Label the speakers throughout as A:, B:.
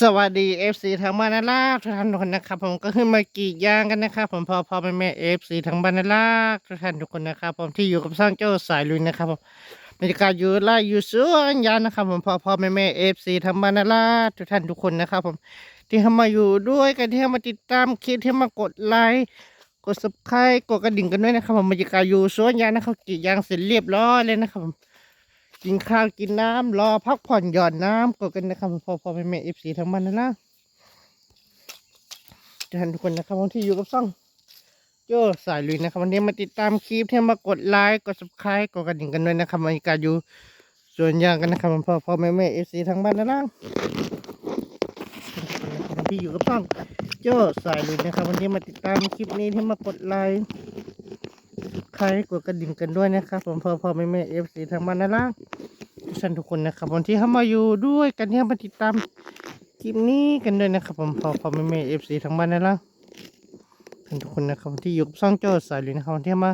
A: สวัสดีเอฟซีทางบ้านนาลากทุกท่านทุกคนนะครับ ผมก็ขึ้นมากีดยางกันนะครับ ผมพอพอเป็นแม่เอฟซีทางบ้านนาลากทุกท่านทุกคนนะครับ ผมที่อยู่กับสร้างเจ้าสายลุยนะครับผมบรรยากาศอยู่ไล่อยู่สวนยางนะครับ ผมพอพอเป็นแม่เอฟซีทางบ้านนาลากทุกท่านทุกคนนะครับ ผมที่มาอยู่ด้วยกันที่มาติดตามคลิปที่มากดไลค์กดซับสไครต์กดกระดิ่งกันด้วยนะครับ ผมบรรยากาศอยู่สวนยางนะครับกีดยางเสร็จเรียบร้อยเลยนะครับผม กินข้าวกินน้ำรอพักผ่อนหย่อนน้ำกดกันนะครับพอพอเป็นแม่เอฟซีทั้งบ้านนะนะท่านทุกคนนะครับผมที่อยู่กับซ่องโจ้สายลุยนะครับวันนี้มาติดตามคลิปที่มากดไลค์กด subscribe กดกระดิ่งกันด้วยนะครับบรรยากาศอยู่ส่วนยางกันนะครับพอพอแม่แม่เอฟซีทั้งบ้านนะนั่งคนที่อยู่กับซ่องโจ้สายลุยนะครับวันนี้มาติดตามคลิปนี้ที่มากดไลค์ ใครกดกระดิ่งกันด้วยนะครับผมพอพอแม่แม่เอฟซีทางบ้านนะล่ะทุกท่านทุกคนนะครับวันที่เข้ามาอยู่ด้วยกันที่มาติดตามคลิปนี้กันด้วยนะครับผมพอพอแม่แม่เอฟซีทางบ้านนะล่ะท่านทุกคนนะครับที่อยู่กับช่องโจ้สายเลยนะครับวันที่มา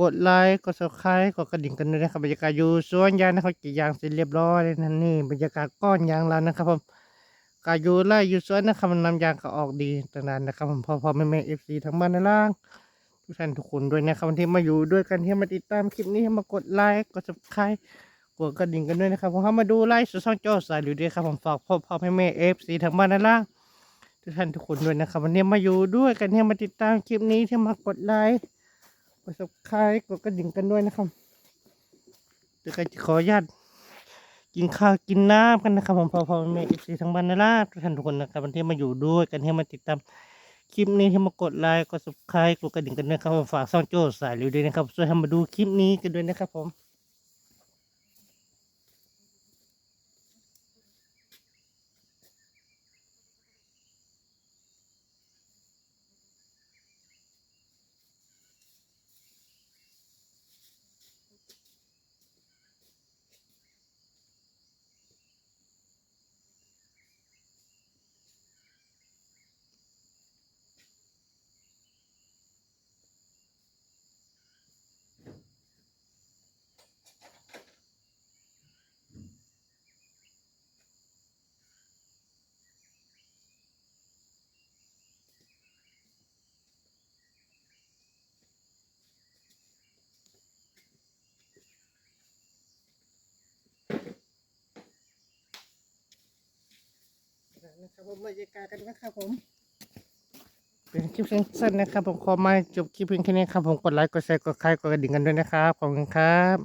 A: กดไลค์กดซับสไครต์กดกระดิ่งกันด้วยนะครับบรรยากาศอยู่สวนยางนะครับกี่ยางเสร็จเรียบร้อยเลยนั่นนี่บรรยากาศก้อนยางแล้วนะครับผมกาอยู่ไล่อยู่สวนนะครับมันนำยางก็ออกดีต่างๆนะครับผมพอพอแม่แม่เอฟซีทางบ้านนะล่ะ ทุกท่านทุกคนด้วยนะครับที่มาอยู่ด้วยกันที่มาติดตามคลิปนี้มากดไลค์กด subscribe กดกระดิ่งกันด้วยนะครับผมเข้ามาดูไลฟ์สุดช่องโจ้สายหรือด้วยครับผมฝากพ่อพ่อแม่แม่เอฟซีทางบ้านนั่นล่ะทุกท่านทุกคนด้วยนะครับวันนี้มาอยู่ด้วยกันที่มาติดตามคลิปนี้ที่มากดไลค์กด subscribe กดกระดิ่งกันด้วยนะครับเดี๋ยวจะขออนุญาตกินข้าวกินน้ำกันนะครับผมพ่อพ่อแม่เอฟซีทางบ้านนั่นล่ะทุกท่านทุกคนนะครับวันนี้มาอยู่ด้วยกันที่มาติดตาม คลิปนี้ที่มากดไลค์กด subscribe กดกระดิ่งกันด้วยนะครับผมฝากซ่องโจ้สายรีวิวด้วยนะครับช่วยให้มาดูคลิปนี้กันด้วยนะครับผม นะครับผมบรรยากาศกันนะครับผม เป็นคลิปสั้นๆนะครับผมขอมาจบคลิปเพียงแค่นี้ครับผมกดไลค์กดแชร์กดไลค์กดกระดิ่งกันด้วยนะครับขอบคุณครับ